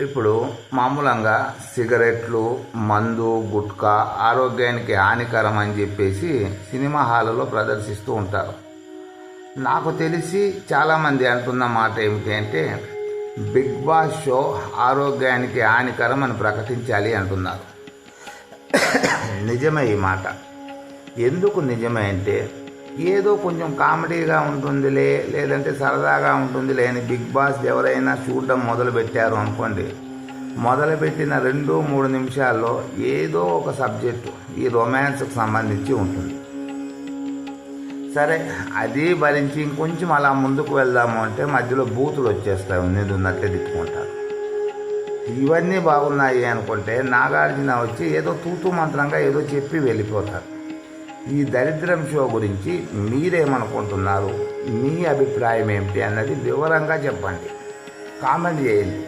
ఇప్పుడు మామూలంగా సిగరెట్లు మందు గుట్కా ఆరోగ్యానికి హానికరం అని చెప్పేసి సినిమా హాల్లో ప్రదర్శిస్తూ ఉంటారు. నాకు తెలిసి చాలామంది అంటున్న మాట ఏమిటి అంటే బిగ్ బాస్ షో ఆరోగ్యానికి హానికరం అని ప్రకటించాలి అంటున్నారు. నిజమే ఈ మాట. ఎందుకు నిజమే అంటే ఏదో కొంచెం కామెడీగా ఉంటుందిలే లేదంటే సరదాగా ఉంటుందిలే అని బిగ్ బాస్ ఎవరైనా చూడడం మొదలు పెట్టారు అనుకోండి. మొదలుపెట్టిన రెండు మూడు నిమిషాల్లో ఏదో ఒక సబ్జెక్టు ఈ రొమాన్స్కి సంబంధించి ఉంటుంది. సరే అది భరించి ఇంకొంచెం అలా ముందుకు వెళ్దాము అంటే మధ్యలో బూతులు వచ్చేస్తాయి ఉన్నది ఉన్నట్లే తిప్పుకుంటారు. ఇవన్నీ బాగున్నాయి అనుకుంటే నాగార్జున వచ్చి ఏదో తూతూ మంత్రంగా ఏదో చెప్పి వెళ్ళిపోతారు. ఈ దరిద్రం షో గురించి మీరేమనుకుంటున్నారు? మీ అభిప్రాయం ఏమిటి అన్నది వివరంగా చెప్పండి. కామెంట్ చేయండి.